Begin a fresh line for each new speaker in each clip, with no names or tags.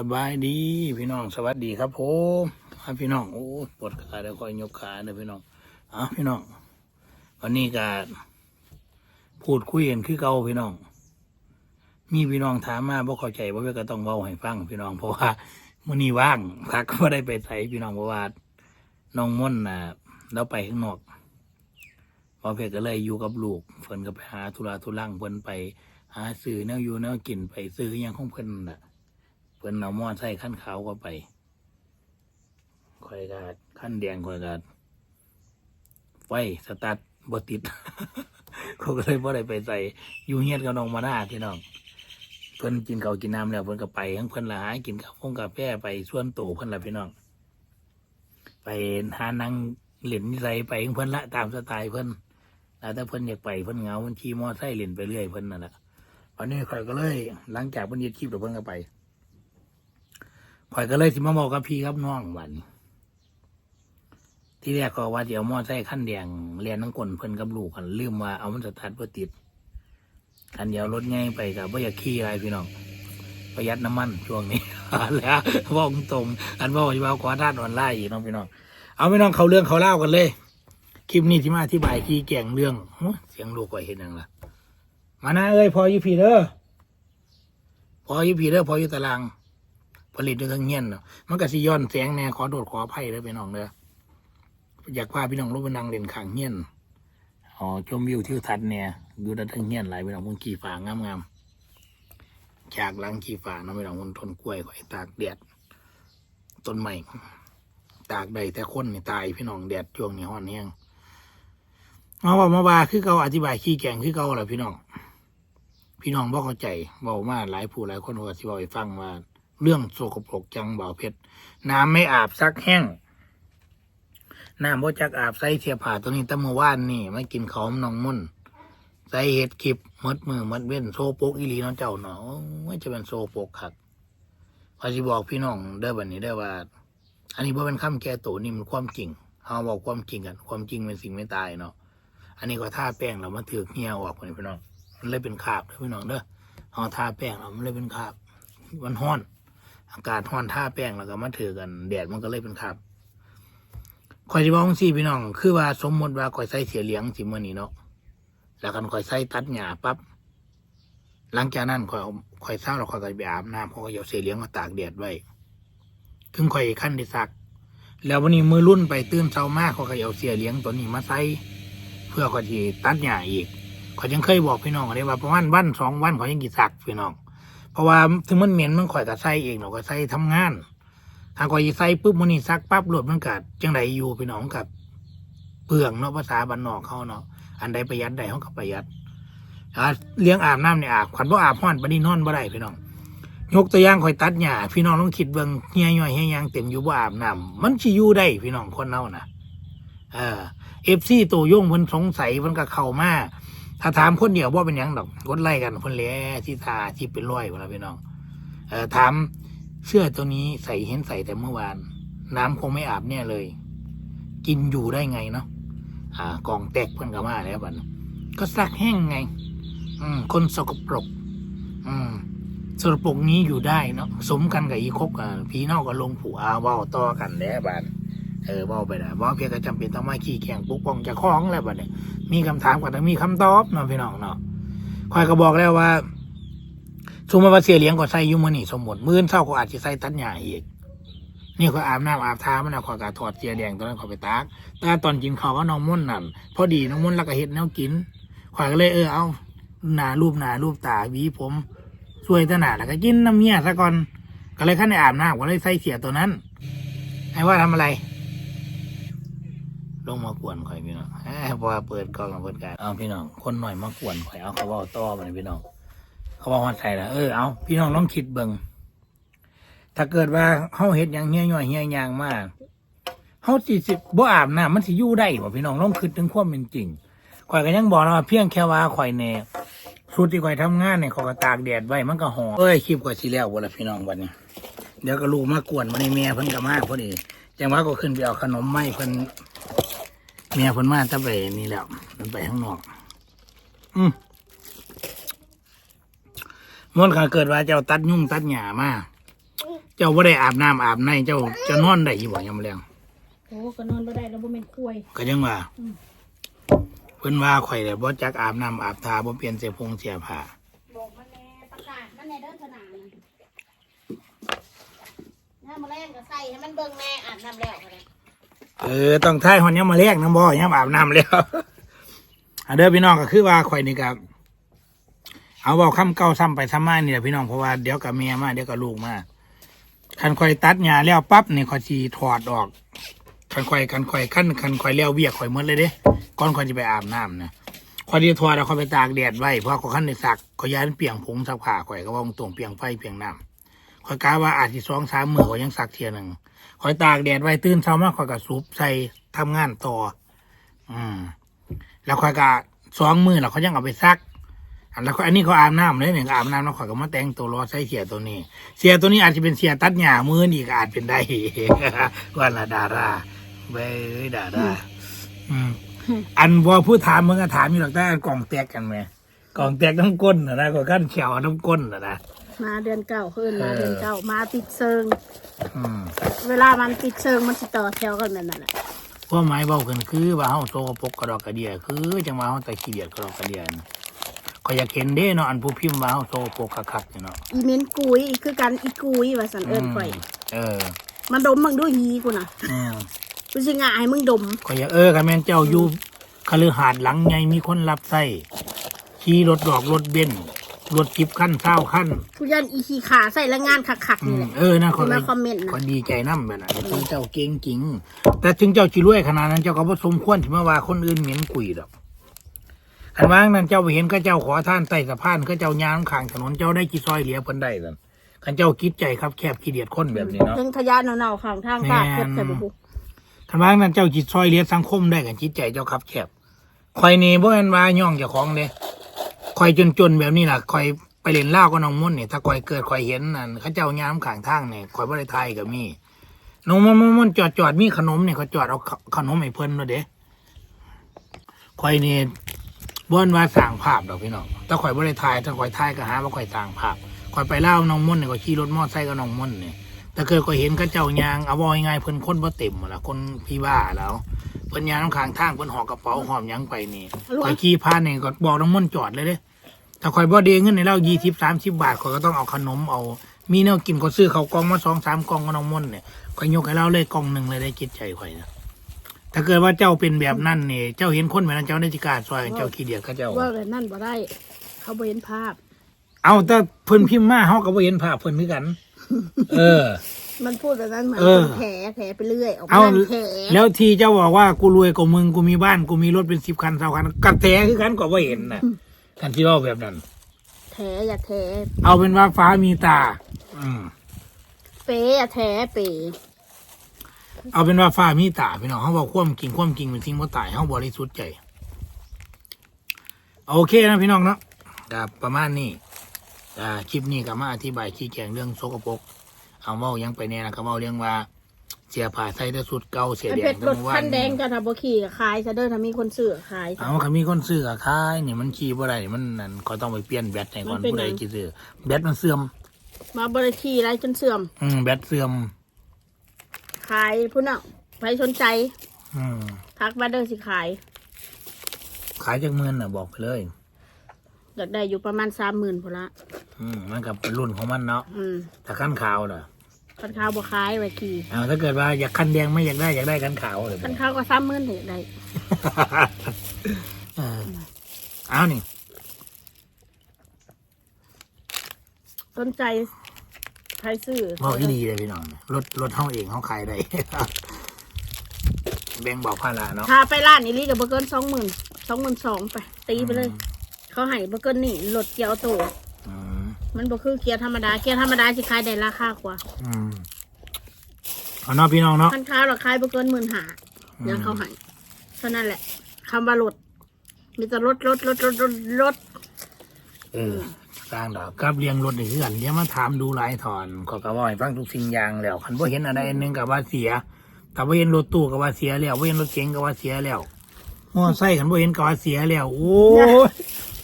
สบายดีพี่น้องสวัสดีครับผมครับพี่น้องโอ้ปวดขาแล้วคอยยกขาเลยพี่น้องเอาพี่น้องวันนี้ก็พูดคุยกันคือเก่าพี่น้อง มีพี่น้องถามมาบ่เข้าใจว่าเพื่อก็ต้องเว้าให้ฟังพี่น้องเพราะว่ามื้อนี้ว่างพักก็บ่ได้ไปไสพี่น้องเพราะว่าน้องม่อนน่ะเราไปข้างนอกพอเพชรก็เลยอยู่กับลูกเพิ่นก็ไปหาธุระธุรังเพิ่นไป หาซื้อแนวอยู่แนวกินไปซื้ออยังของเพิ่นน่ะ พิ่นเอามอใส่ขั้นขาวก็ไปข่อยก็ขั้นแดงข่อยก็ไฟสตาร์ทบ่ติดเขาก็เลยบ่ได้ไปใส่ยูเฮียนกับน้องมาหน้าพี่น้องเพิ่นกินเขากินน้ำแล้วเพิ่นก็ไปทั้งเพิ่นละหากินข้าวฟงกาแฟไปส่วนโตเพิ่นละพี่น้องไปหานั่งเล่นนิสัยไปของเพิ่นละตามสไตล์เพิ่นแล้วแต่เพิ่นอยากไปเพิ่นเงาเพิ่นขี่มอไซค์เล่นไปเรื่อยเพิ่นนั่นแหละวันนี้ข่อยก็เลย หลังจากเพิ่นยึดคลิปแล้วเพิ่นก็ไป ข่อยก็เลยสิมาบอกกับพี่ครับน้องวันที่แรกก็ว่าจะเอามอไซค์ขั้นแดงเรียนทั้งกลเพิ่นกับลูกกันลืมว่าเอามันสตาร์ทเพื่อติดคันเดียวรถง่ายไปกับว่าอยากขี่อะไรพี่น้องประหยัดน้ำมันช่วงนี้แล้วบอกตรงอันบอกว่าขวาด้านออนไลน์อีกน้องพี่น้องเอาพี่น้องเขาเรื่องเขาเล่ากันเลย คลิปนี้ที่มาอธิบายขี้แก่งเรื่องเสียงลูกก็เห็นยังล่ะมานะเอ้ยพออยู่พีเด้อพออยู่พีเด้อพออยู่ตาราง ผลิตด้วยทั้งเงี้ยนเนาะมันก็สิย้อนแสงแน่ขอโทษขออภัยเลยพี่น้องเด้ออยากพาพี่น้องรูปนังเล่นขางเงี้ยนอ๋อชมวิวทิวทัศน์เนี่ยดูด้านทั้งเงี้ยนไหลายพี่น้องมันขี่ฝางามงามฉากหลังขี่ฝานาะพี่น้องมันต้นกล้วยข่อยตากแดดต้นใหม่ตากใดแต่คนนี่ตายพี่น้องแดดช่วงนี้ฮ้อนแห้งมาว่ามาว่าคือเขาอธิบายขี้แกงคือเขาแหละพี่น้อง พี่น้องบ่เข้าใจบอกมาหลายผู้หลายคนก็สิบอกให้ฟังว่า เรื่องโสกปรกจังเบาเพชรน้ำไม่อาบซักแห้งน้ำบ่จักอาบใส่เสียผ้าตัวนี้ตั้งเมื่อวานนี่ไมากินของน้องมุ่นใส่เห็ดคลิปมดมือมดเว้นโซโปกอีหลีน้องเจ้าเนาะไม่จะเป็นโซโปกคักพอสิบอกพี่น้องเด้อบัดนี้ได้อว่า อันนี้บ่เป็นคำแก้ตัวนี่มันความจริงเฮาบอกความจริงกัน ความจริงเป็นสิ่งไม่ตายเนาะอันนี้ก็ท่าแป้งเรามาถือเหี่ยวออกพี่น้อง มันเลยเป็นคาบเด้อพี่น้องเด้อเฮาทาแป้งเรามันเลยเป็นคาบมันห้อน อากาศร้อนท่าแป้งแล้วก็มาถือกันแดดมันก็เลยเป็นครับคอยที่บอกสี่พี่น้อง คือว่าสมมติว่าคอยใส่เสียเหลียงสิมื่อนี้เนาะแล้วกันคอยใส่ตัดหญ้าปั๊บหลังจากนั้นคอยเอาคอยเศร้าเราคอยก็ไปอาบน้ำเพราะว่าเอาเสียเหลียงมาตากแดดไว้ถึงคอยขั้นได้ซัก แล้ววันนี้มือรุ่นไปตื่นเช้ามากเขาก็เอาเสียเหลียงตัวนี้มาใส่เพื่อคอยที่ตัดหญ้าอีกคอยยังเคยบอกพี่น้องเลยว่าประมาณวันสองวันเขายังกี่ซักพี่น้อง เพราะว่าถึงมันเหม็นมันข่อยก็ใส่เองเนาะก็ใส่ทำงานถ้าข่อยใส่ปุ๊บมันนี่ซักปั๊บรถมันกัดจังไดอยู่พี่น้องกับเปลืองเนาะภาษาบ้านนอกเขาเนาะอันใดประหยัดใดเขาก็ประหยัดเลี้ยงอาบน้ำเนี่ยอาบขวัญบ่อาบห้อนปานนี้นอนบ่ได้พี่น้องยกตัวอย่างข่อยตัดหญ้าพี่น้องต้องคิดเบิ่งเฮียย่อยเฮียยางเต็มอยู่บ่อาบน้ำมันสิอยู่ได้พี่น้องคนเนานะเออเอฟซีตัวยงเพิ่นสงสัยเพิ่นก็เข้ามา ถ้าถามคนเดียวว่าเป็นยังดอกกดไล่กันคนแหล้ที่ทาที่เป็นร้อยเวลาพี่น้องเออถามเสื้อตัวนี้ใส่เห็นใส่แต่เมื่อวาน น้ำคงไม่อาบเนี่ยเลย กินอยู่ได้ไงเนาะอ่ากองแตกเพิ่นก็มาแล้วบัดนี้ก็ซักแห้งไง อืม คนสกปรก อืมสกปรกนี้อยู่ได้เนาะสมกันกับอีคกอะพี่นอกก็ลงผูอาเว้าต่อกันแล้วบัด เออเว้าไปนะเว่าเพียงก็จำเป็นต้องมาขี้แข่งปกป้องจะคล้องแล้วบัดนี้มีคำถามก็ต้องมีคำตอบเนาะพี่น้องเนาะคอยก็บอกแล้วว่าสมมติว่าเสียเลี้ยงก็ใส่ยูมือนี่สมมติมื้ออนเช้าก็อาจจะใส่ตัดหญ้าอีกนี่ก็อาบน้ำอาบทามันนะขอยก็ถอดเสียเลี้ยงตอนนั้นขอยไปตากแต่ตอนกินข้าวก็น้องมุ่นนั่นพอดีน้องมุ่นแล้วก็เฮ็ดแนวกินขอยก็เลยเออเอาหนารูปหนารูปตาวีผมสวยตาหนาแล้วก็กินน้ำเมียซะก่อนก็เลยขั้นในอาบน้ำก็เลยใส่เสียตัวนั้นให้ว่าทำอะไร ลงมากวนข่อยพี่น้องแหมพอเปิดกล้องกับเปิดการเอาพี่น้อง คนหน่อยมากวนข่อยเอาเขาบอกต่อมาเลยพี่น้อง เขาบอกว่าใส่ละเออเอาพี่น้องลองคิดเบิ่งถ้าเกิดว่าเฮาเฮ็ดหยังเฮี้ยย่อยเฮี้ยยางมากเฮาสิสิบ่อาบน้ำมันสิอยู่ได้บ่พี่น้องลองคิดถึงความเป็นจริงข่อยก็ยังบอกนะว่าเพียงแค่ว่าข่อยแน่ชุดที่ข่อยทำงานเนี่ยข่อยก็ตากแดดไว้มันก็หอมเอ้ยคลิปข่อยสิแล้วบ่ล่ะพี่น้องวันนี้ เดี๋ยวก็ลูกมากวนมาในเมียเพิ่นก็มาพอดีจังหวะก็ขึ้นไปเอาขนมไม้เพิ่น เมียเพิ่นมาแตะไปนี่แล้วมันไปข้างนอก อืมมันก็เกิดว่าเจ้าตัดยุ่งตัดหญ้ามาเจ้าบ่ได้อาบน้ำอาบในเจ้าจะนอนได้อยู่บ่ยามแลง
โอ้ก็นอนบ่ได้แล้วบ่แม่นคุย
ก็ยังว่า
อืม
เพิ่นว่าข่อยแต่บ่จักอาบน้ำอาบทาบ่เปลี่ยนเสื้อผงเสื้อผ้า
บอกมันแน่ประกาศมันแน่เด้อเถอะนานะถ้ามาแรงก็ใส่ให้มันเบิ่งแน่อาบน้ำแล้วก็ได้
เออต้องทายฮอนยามมาแลกน้ำบ่ยามอาบน้ำแล้วอันเด้อพี่น้องก็คือว่าข่อยนี่ก็เอาเว้าคำเก่าซ้ำไปซ้ำมาเนี่แหละพี่น้องเพราะว่าเดี๋ยวกับเมียมาเดี๋ยวกับลูกมาคันข่อยตัดหญ้าแล้วปั๊บนี่ข่อยสิถอดออกคันข่อยคันข่อยคันคันข่อยแล้วเวียกข่อยหมดเลยเด้ก่อนข่อยจะไปอาบน้ำนะข่อยสิถอดแล้วข่อยไปตากแดดไว้เพราะข่อยคันได้ซักข่อยย้ายมันเปียงผงซักผ้าข่อยก็ว่าตรงเปียงไฟเปียงน้ำข่อยกะว่าอาจสิสองสามมือข่อยยังซักเที่ยหนึ่ง ข่อยตากแดดไว้ตื่นเช้ามาข่อยก็สูบใส่ทำงานต่อ อืม แล้วข่อยก็สองมือแล้วเขายังเอาไปซัก อันแล้วอันนี้เขาอาบน้ำเลยเนี่ยอาบน้ำแล้วข่อยก็มาแต่งตัวรอใส่เสียตัวนี้ เสียตัวนี้อาจจะเป็นเสียตัดหญ้ามือนี่ก็อาจเป็นได้ว่าละดาราเว้ยดาราอืมอันพอผู้ถามมึงก็ถามอยู่หรอกแต่กล่องแตกกันไหมกล่องแตกน้ำก้นนะนะก็ขั้นเขียวน้ำก้นนะนะ
มาเดือนเก้าคืนมา
เออ
เดือนเก้ามาติดเชิง
อืม
เวลามันติดเชิงมันสิต่อแถวกันแบบนั้นแหละ
พวกไม้เบากันคือว่าเฮาโซกปรกกระดอกกระเดียคือจังว่าเฮาตะขี้เดียดกระดอกกระเดียนะก็อยากเห็นเด้เนาะอันผู้พิมพ์ว่าเฮาโซกปรกคักๆอยู่เนาะ
อีเมนกุยคือกันอีกุยว่าสันเอิญข่อย
เออ
มันดมมึงดูหีกูน่ะ
อืม
กูสิง่ายให้มึงดม
ก็อยากเออกันแม่นเจ้าอยู่คฤหาสน์หลังใหญ่มีคนรับใช้ขี่รถดอกรถเบนซ์ รถจิบขั้นเศร้าขั้น
ผู้ยันอีขี้ขาใส่ละงานคักๆ
อื
นี่
ม
แหละ
เออนะคน
ที่มาคอมเมนต์นะ
ก็ดีใจนำแบบนั้นถึงเจ้าเก่งจริง แต่ถึงเจ้าจิรวยขนาดนั้นเจ้าก็บ่สมควรที่มาว่าคนอื่นเหม็นกุยดอกอันว่างนั้นเจ้าไปเห็นก็เจ้าขอท่านใต้สะพานก็เจ้ายางข้างถนนเจ้าได้กี่ซอยเหลียเพิ่นได้ซั่นคันเจ้าคิดใจครับแคบขี้เดียดคนแบบนี้เนาะ
เป็นขยะเน่าๆข้างทางตาก
แม่น
เก็บใส่บุก
คันว่างนั้นเจ้าจิตซอยเหลียสังคมได้กันจิตใจเจ้าครับแคบคอยนี่บ่แม่นว่าย่องเจ้าของเด้ คอยจนๆแบบนี้ล่ะคอยไปเล่นเหล้ากับน้องมุ่นนี่ยถ้าคอยเกิดคอยเห็นนั่นเขาเจ้ายามข้างทางเนี่ยคอยบ่ไทยก็มีน้องมันมันจอดจอดมีขนมเนี่ยเขาจอดเอาขนมให้เพิ่นเลยเด้คอยนี่บ้นว่าสั่งภาพดอกพี่น้องถ้าคอยบ่ได้ถ่ายถ้าคอยถ่ายก็หาว่าคอยสั่งภาพคอยไปเล่าน้องม่อนเนี่ยก็ขี่รถมอไซค์กับน้องม่อนเนี่ยแต่เกิดก็เห็นเขาเจ้ายางเอาว่าง่ายเพิ่นคนบ่เต็มหมดละคนพี่บ้าแล้ว เพิ่นยางข้างทางเพิ่นหอกระเป๋าหอมหยังไปนี่คอยขี่ผ่านเนี่ยก็บอกน้องม่อนจอดเลยเด้ถ้าคอยบ่เดเงินในเล่ายี่สิบสามสิบบาทคอยก็ต้องเอาขนมเอา มีแนวกินก็ซื้อเขาวกล่องมาสองสามกล่องกับน้องม่อนเนี่ยก็ยกให้เราเลยกล่องหนึ่งเลยได้คิดใจข่อยนะถ้าเกิดว่าเจ้าเป็นแบบนั้นเนี่ยเจ้าเห็นคนแบบนั้นเจ้าได้จิกล้าซอยเจ้าขี้เดียดเขาเจ้า
ว่าเลยนั่นบ่ได้ เขาบ่เห็นภาพ
เอาแต่เพิ่นพิมพ์มาเฮาก็บ่เห็นภาพเพิ่นคือกัน เออ
มันพูดแบบนั้นเหมือน
เออ
เป็นแผลแผลไปเรื่อยออกมา
เอา
แผล
แล้วที่เจ้าบอกว่ากูรวยกว่ามึงกูมีบ้านกูมีรถเป็นสิบคันเท่าคันกระแตคือกันก็บ่เห็นน่ะกันที่เล่าแบบนั้น
แผลอย่าแผล
เอาเป็นว่าฟ้ามีตา อืม
เป๋อย่าแผลเป๋
เอาเป็นว่าฟ้ามีตาพี่น้องเขาบอกความจริงความจริงเป็นสิ่งบ่ตายเขาบริสุทธิ์ใจโอเคนะพี่น้องเนาะก็ประมาณนี้อ่าคลิปนี้ก็มาอธิบายชี้แจงเรื่องโสกปรก เอาเมายังไปเนี่ยนะก็เมาเรื่องว่า เสียผ่าใส่แต่สุดเก่าเสีย
ไอ้
แด
เป็
ง
ดรถคันแดงกันทับขี่กับขายซะเด้อถ้ามีคนซื้อขาย
เอาคันมีคนซื้อกับขายนี่มันขี่บ่ได้นี่มันนั่นก็ต้องไปเปลี่ยนแบตให้ก่อน
มันเป็น
ผู้ใด
หยัง
จะซื้อแบตมันเสื่อม
มาบริขี่ไรจนเสื่อม
อืมแบตเสื่อม
ขายพุ่นอะใครสนใจ
อืม
ทักมาเด้อสิขาย
ขายจากเมือนน่ะบอกไปเลย
อยากได้อยู่ประมาณสามหมื่นพุ่นละ
อืมมันกับเป็นรุ่นของมันเนาะ
อืม
แต่ขั้นขาวน่ะ
คันข้าวบ่ขายไว้ขี่
เอาถ้าเกิดว่าอยากคันแดงไม่อยากได้อยากได้คันขาวเลย
คันข้าวก็สามหมื่นเถอะได้
เออเอานี่
สนใจใครซื้อ
บอกอีดีเลยพี่น้องรถรถเท่าเองเขาขายได้แบ่งบอกภาระเนาะ
ถ้าไปร้านนี้ลีกับเบอร์เกินสองหมื่นสองหมื่นสองไป ตีไปเลย เขาให้เบอร์เกินนี่รถเกียวโต
อื ม
มันบ่คือเกียร์ธรรมดา เกียร์ธรรมดาสิขายได้ราคากว่า
อืมเอาเนาะพี่น้องเนาะ
คันค้าเราขายเบอร์เกินหมื่นหายังเขาให้เท่านั้นแหละคำว่ารถมีแต่รถรถรถรถรถรถ
เออสร้างดอกกับเลี้ยงรถนี่คือกันเดี๋ยวมาถามดูหลายถอนขอกระว่าให้ฟังทุกสิ่งอย่างแล้วคันบ่เห็นอะไรอันหนึงกับว่าเสียถ้าบ่เห็นรถตู้กับว่าเสียแล้วบ่เห็นรถเก๋งกับว่าเสียแล้วมอไซค์คันบ่เห็นกับว่าเสียแล้ว โอ้ย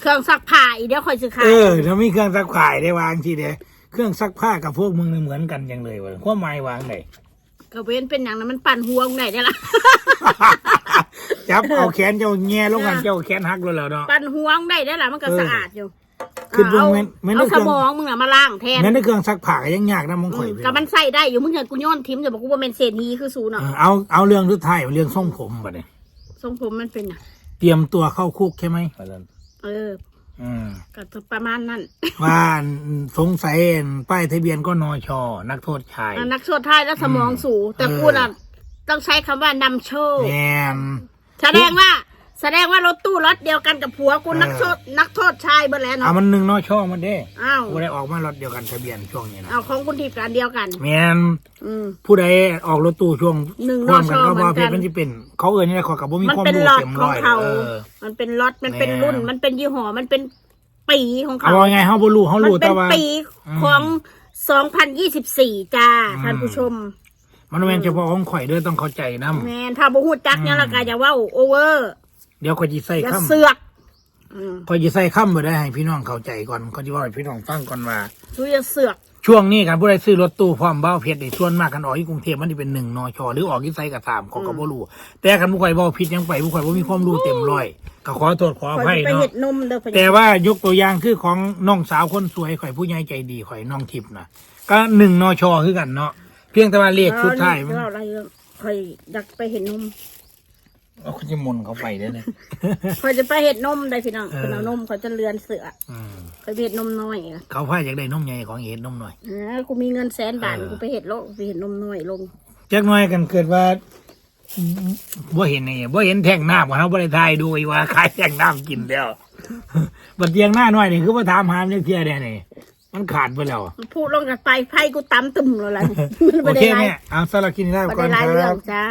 เครื่องซักผ้าอีกเดี๋ยวคอยซื้อขา
เอยอถ้ามีเครื่องซักผ้าได้วางทีเดียวเครื่องซักผ้ากับพวกมึงนี่เหมือนกันจังเลยวะความหมายวางไหน
ก็เว้นเป็นอย่างนั้นมันปั่นหัวมึงไหนได้ล่ะ
จับเอาแขนเจ้าแง่ลงกันเจ้าแขนหักเลยแล้วเนาะ
ปั่นหัวมึงได้ได้ล่ะมันก็
เออ
สะอาดอยู่
คือ
เอา
เบิ่งแม่นแม่น
เอา
ได้เค
ส
รื่อง
มองมึงอะมาล้างแทน
นั่นในเครื่องซักผ้าก็ยังยากนะมึงข่อย
อืม
พี่
ก็มันใส่ได้อยู่มึงเห็นกูโย้อนทิมจะบอกกูว่าเป็นเศษนี้คือสู
เอ
เนาะ
อเอาเอาเรื่องทุกท้ายเรื่องทรงผมบัดนี้
ทรงผมมันเป็นอะ
เตรียมตัวเข้าคุกใช่ไหมว่าซั่น
เออ
อืม
ก็ประมาณนั้น
ว่าสงสัยป้ายทะเบียนก็นอชอนักโทษชาย
อะนักโทษไทยแล้วสมองสูงแต่
เออ
กูน่ะต้องใช้คำว่านำโชค
แมน
แสดงว่า แสดงว่ารถตู้รถเดียวกันกับผัวกู
เออ
นักโทษนักโทษชายเบอร์แล้ว
เอา
เนาะ
มันหนึ่งนอชอมันเด้
อ้าว
ผู้ใดออกมารถเดียวกันทะเบียนช่วงนี้นะ
เอาของคุณทิพย์กันเดียวกัน
แมน
อืม
ผู้ใดออกรถตู้ช่วง
หนึ่ง
พร้อมกัน
นอชอ
ก็ว่า
เหมื
เพ
อนกัน
จมันจะเป็น เขาเอ่ยนี่แหละขอกับบ่มี
มัน
ความ
เป็น
รู้
ล็อต
เต็ม
ข
ร้
อง
อย
เขา
เออ
มันเป็นล็อตมันเป็น
แม่
รุ่นมันเป็นยี่ห้อมันเป็นปีของ
เอา
เขา
ว่าไงเขาบ่รู้เขา
มัน
รู้
เป็
แต่
น
ว่า
ปีของ 2024 จ้า
อืม
ท่านผู้ชม
มันแม่นเฉพาะของข่อยเด้อต้องเข้าใจนํ
แมนถ้าบ่ฮู้จักเนี่ยละก็อย่าเว่าโอเวอร์
เดี๋ยวข่อยสิใส่
อย่า
คำ
เสือกอืม
ข่อยสิใส่คำบ่ได้ให้พี่น้องเข้าใจก่อนข่อยสิเว่าให้พี่น้องฟังก่อนว่า
ดูอย่าเสือก
ช่วงนี้การผู้ใดซื้อรถตู้พร้อมเบ้าเพชรในส่วนมากกันออกที่กรุงเทพมันจะเป็นหนึ่งนอชอหรือออกที่ไซกับสามของกบรู้แต่คันผู้ใครเบ้าผิดยังไปผู้ใครว่ามีความรู้เต็มร้อยก็ขอโทษขออ
ข่อย
ภัย
สิไป
เนาะ
เฮ็ดนมเด้อพ่อใหญ่
แต่ว่ายกตัวอย่างคือของน้องสาวคนสวยข่อยผู้ใหญ่ใจดีข่อยน้องทิพย์นะก็หนึ่งนอชอคือกันเนาะเพียงแต่ว่าเลขชุดท้ายมัน
เล่าอะไรเรื่องข่อยอยากไปเห็นนม
เอาเขาจะมนต์เขาไปได้เลย
ข่อยจะไปเห็ดนมได้พี่น้อง
เออ
เพิ่นเอานมข่อยจะเลือนเสือ
อืม
ข่อยไปเห็ดนมน้อยอะ
เขาพ่ายอยากได้นมใหญ่ของเห็ดนมหน่อย
เออกูมีเงินแสนบาท
เออ
กูไปเห็ดโลกไปเห็ดนมน้อยลง
จักหน่อยกันเกิดว่าบ่เห็นไงบ่เห็นแท่งน้ำของเขาบ่ได้ทายดูว่าขายแท่งน้ำกินแล้วบัดเตียงหน้าหน่อยนี่คือว่าถามหามจังเที่ยได้นี่มันขาดไปแล้ว
มันพูดลงกันไปไพ่กูตำตึมแล้วล่ะมัน
โอ
ไม่
เค
ได้ไร
แม่เอาสำหรับกินแล้ว
ไม่
ก่อ
ได้
น
ไร
ค
เรื่อ
รั
ง
บ
จ้า